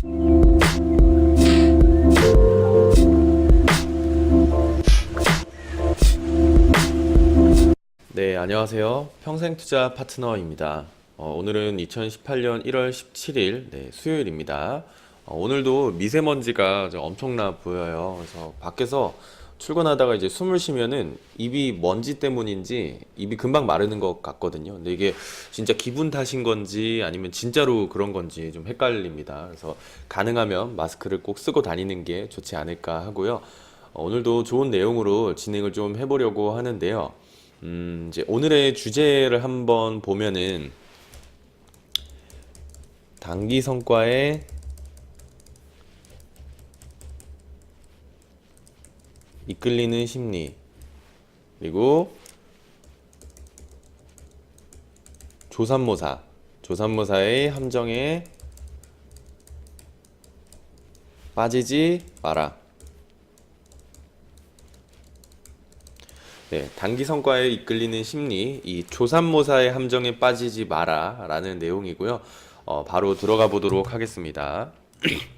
네, 안녕하세요. 평생투자 파트너입니다. 어, 오늘은 2018년 1월 17일 네, 수요일입니다. 어, 오늘도 미세먼지가 좀 엄청나 보여요. 그래서 밖에서 출근하다가 이제 숨을 쉬면은 입이 먼지 때문인지 입이 금방 마르는 것 같거든요. 근데 이게 진짜 기분 탓인 건지 아니면 진짜로 그런 건지 좀 헷갈립니다. 그래서 가능하면 마스크를 꼭 쓰고 다니는 게 좋지 않을까 하고요. 어, 오늘도 좋은 내용으로 진행을 좀 해보려고 하는데요. 음, 이제 오늘의 주제를 한번 보면은 단기 성과에 이끌리는 심리 그리고 조삼모사 조삼모사의 함정에 빠지지 마라. 네, 단기 성과에 이끌리는 심리, 이 조삼모사의 함정에 빠지지 마라 라는 내용이고요. 어, 바로 들어가 보도록 하겠습니다.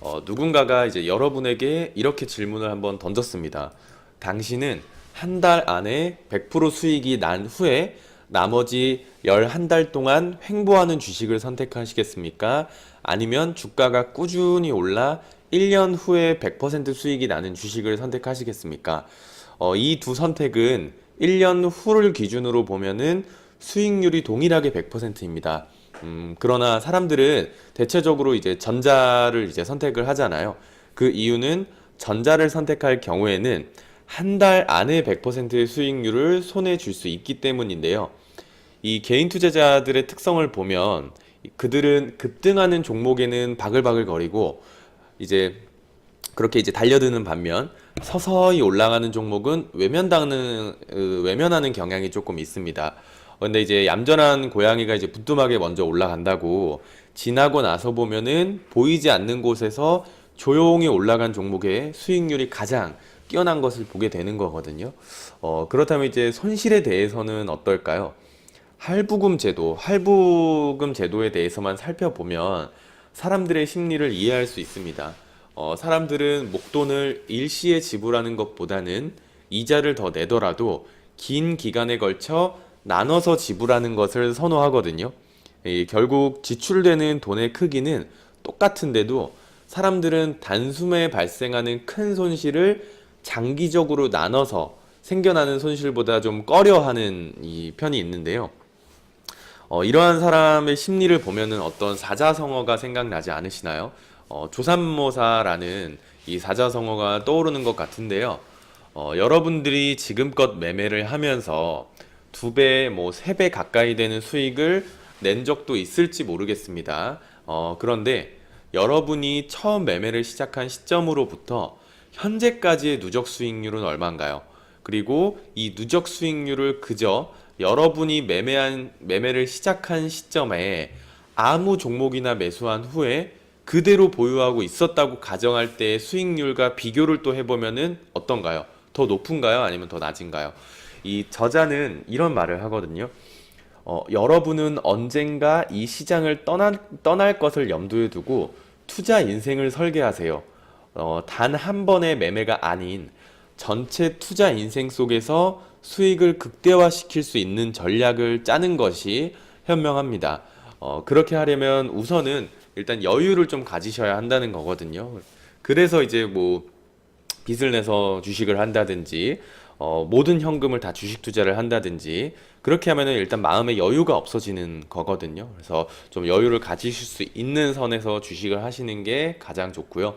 어, 누군가가 이제 여러분에게 이렇게 질문을 한번 던졌습니다. 당신은 한 달 안에 100% 수익이 난 후에 나머지 11달 동안 횡보하는 주식을 선택하시겠습니까? 아니면 주가가 꾸준히 올라 1년 후에 100% 수익이 나는 주식을 선택하시겠습니까? 어, 이 두 선택은 1년 후를 기준으로 보면은 수익률이 동일하게 100%입니다. 음, 그러나 사람들은 대체적으로 이제 전자를 이제 선택을 하잖아요. 그 이유는 전자를 선택할 경우에는 한 달 안에 100%의 수익률을 손에 줄 수 있기 때문인데요. 이 개인 투자자들의 특성을 보면 그들은 급등하는 종목에는 바글바글 거리고 이제 그렇게 이제 달려드는 반면 서서히 올라가는 종목은 외면당하는 으, 외면하는 경향이 조금 있습니다. 어, 근데 이제 얌전한 고양이가 이제 부뚜막에 먼저 올라간다고 지나고 나서 보면은 보이지 않는 곳에서 조용히 올라간 종목의 수익률이 가장 뛰어난 것을 보게 되는 거거든요. 어, 그렇다면 이제 손실에 대해서는 어떨까요? 할부금 제도, 할부금 제도에 대해서만 살펴보면 사람들의 심리를 이해할 수 있습니다. 어, 사람들은 목돈을 일시에 지불하는 것보다는 이자를 더 내더라도 긴 기간에 걸쳐 나눠서 지불하는 것을 선호하거든요. 이, 결국 지출되는 돈의 크기는 똑같은데도 사람들은 단숨에 발생하는 큰 손실을 장기적으로 나눠서 생겨나는 손실보다 좀 꺼려하는 이 편이 있는데요. 어, 이러한 사람의 심리를 보면은 어떤 사자성어가 생각나지 않으시나요? 어, 조삼모사라는 이 사자성어가 떠오르는 것 같은데요. 어, 여러분들이 지금껏 매매를 하면서 두 배, 뭐 세 배 가까이 되는 수익을 낸 적도 있을지 모르겠습니다. 어, 그런데 여러분이 처음 매매를 시작한 시점으로부터 현재까지의 누적 수익률은 얼마인가요? 그리고 이 누적 수익률을 그저 여러분이 매매한 매매를 시작한 시점에 아무 종목이나 매수한 후에 그대로 보유하고 있었다고 가정할 때의 수익률과 비교를 또 해보면은 어떤가요? 더 높은가요? 아니면 더 낮은가요? 이 저자는 이런 말을 하거든요. 어, 여러분은 언젠가 이 시장을 떠날, 떠날 것을 염두에 두고 투자 인생을 설계하세요. 어, 단 한 번의 매매가 아닌 전체 투자 인생 속에서 수익을 극대화시킬 수 있는 전략을 짜는 것이 현명합니다. 어, 그렇게 하려면 우선은 일단 여유를 좀 가지셔야 한다는 거거든요. 그래서 이제 뭐 빚을 내서 주식을 한다든지 어, 모든 현금을 다 주식 투자를 한다든지 그렇게 하면은 일단 마음의 여유가 없어지는 거거든요. 그래서 좀 여유를 가지실 수 있는 선에서 주식을 하시는 게 가장 좋고요.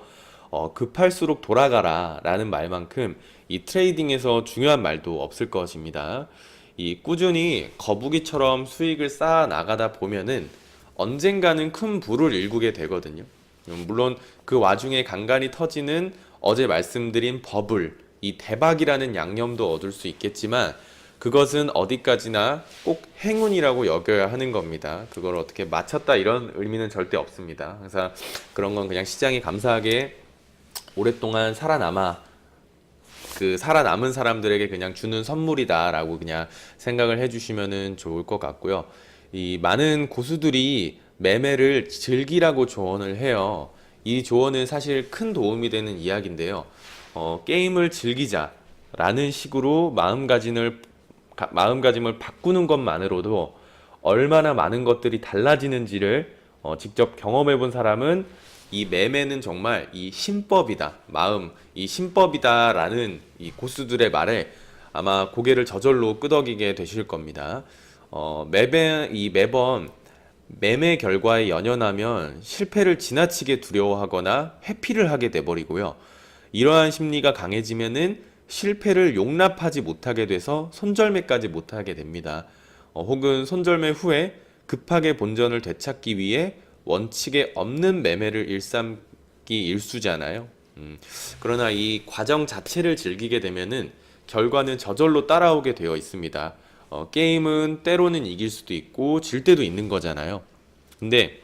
어, 급할수록 돌아가라 라는 말만큼 이 트레이딩에서 중요한 말도 없을 것입니다. 이 꾸준히 거북이처럼 수익을 쌓아 나가다 보면은 언젠가는 큰 부를 일구게 되거든요. 음, 물론 그 와중에 간간히 터지는 어제 말씀드린 버블, 이 대박이라는 양념도 얻을 수 있겠지만 그것은 어디까지나 꼭 행운이라고 여겨야 하는 겁니다. 그걸 어떻게 맞췄다 이런 의미는 절대 없습니다. 그래서 그런 건 그냥 시장이 감사하게 오랫동안 살아남아 그 살아남은 사람들에게 그냥 주는 선물이다라고 그냥 생각을 해주시면은 좋을 것 같고요. 이 많은 고수들이 매매를 즐기라고 조언을 해요. 이 조언은 사실 큰 도움이 되는 이야기인데요. 어, 게임을 즐기자라는 식으로 마음가짐을 가- 마음가짐을 바꾸는 것만으로도 얼마나 많은 것들이 달라지는지를 어, 직접 경험해 본 사람은 이 매매는 정말 이 신법이다. 마음, 이 신법이다라는 이 고수들의 말에 아마 고개를 저절로 끄덕이게 되실 겁니다. 어, 매매, 이 매번 매매 결과에 연연하면 실패를 지나치게 두려워하거나 회피를 하게 돼 버리고요. 이러한 심리가 강해지면은 실패를 용납하지 못하게 돼서 손절매까지 못하게 됩니다. 어, 혹은 손절매 후에 급하게 본전을 되찾기 위해 원칙에 없는 매매를 일삼기 일수잖아요. 음, 그러나 이 과정 자체를 즐기게 되면은 결과는 저절로 따라오게 되어 있습니다. 어, 게임은 때로는 이길 수도 있고 질 때도 있는 거잖아요. 근데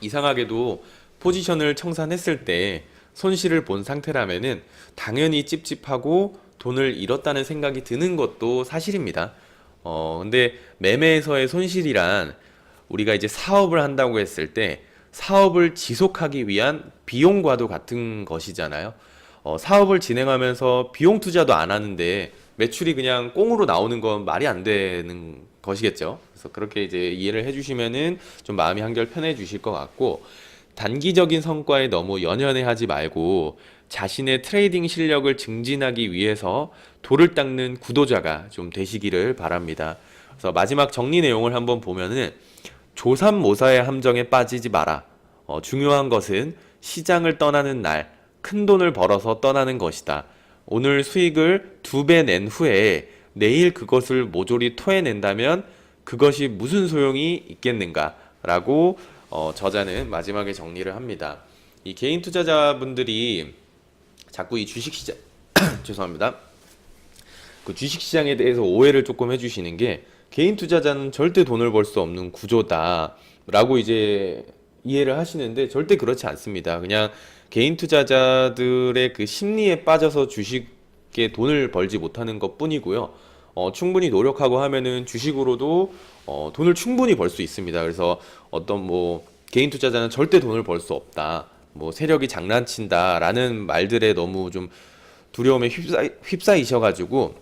이상하게도 포지션을 청산했을 때 손실을 본 상태라면은 당연히 찝찝하고 돈을 잃었다는 생각이 드는 것도 사실입니다. 어, 근데 매매에서의 손실이란 우리가 이제 사업을 한다고 했을 때 사업을 지속하기 위한 비용과도 같은 것이잖아요. 어, 사업을 진행하면서 비용 투자도 안 하는데 매출이 그냥 꽁으로 나오는 건 말이 안 되는 것이겠죠. 그래서 그렇게 이제 이해를 해주시면은 좀 마음이 한결 편해지실 것 같고 단기적인 성과에 너무 연연해 하지 말고 자신의 트레이딩 실력을 증진하기 위해서 돌을 닦는 구도자가 좀 되시기를 바랍니다. 그래서 마지막 정리 내용을 한번 보면은 조삼모사의 함정에 빠지지 마라. 어, 중요한 것은 시장을 떠나는 날 큰 돈을 벌어서 떠나는 것이다. 오늘 수익을 두 배 낸 후에 내일 그것을 모조리 토해낸다면 그것이 무슨 소용이 있겠는가 라고 어, 저자는 마지막에 정리를 합니다. 이 개인 투자자분들이 자꾸 이 주식 시장 죄송합니다. 그 주식 시장에 대해서 오해를 조금 해주시는 게 개인 투자자는 절대 돈을 벌 수 없는 구조다라고 이제 이해를 하시는데 절대 그렇지 않습니다. 그냥 개인 투자자들의 그 심리에 빠져서 주식에 돈을 벌지 못하는 것 뿐이고요. 어, 충분히 노력하고 하면은 주식으로도 어, 돈을 충분히 벌 수 있습니다. 그래서 어떤 뭐 개인 투자자는 절대 돈을 벌 수 없다. 뭐 세력이 장난친다라는 말들에 너무 좀 두려움에 휩싸이, 휩싸이셔가지고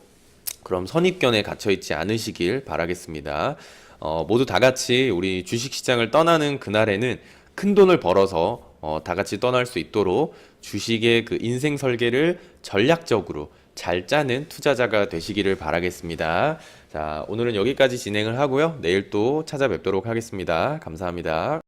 그럼 선입견에 갇혀 있지 않으시길 바라겠습니다. 어, 모두 다 같이 우리 주식 시장을 떠나는 그날에는 큰 돈을 벌어서 어, 다 같이 떠날 수 있도록 주식의 그 인생 설계를 전략적으로 잘 짜는 투자자가 되시기를 바라겠습니다. 자, 오늘은 여기까지 진행을 하고요. 내일 또 찾아뵙도록 하겠습니다. 감사합니다.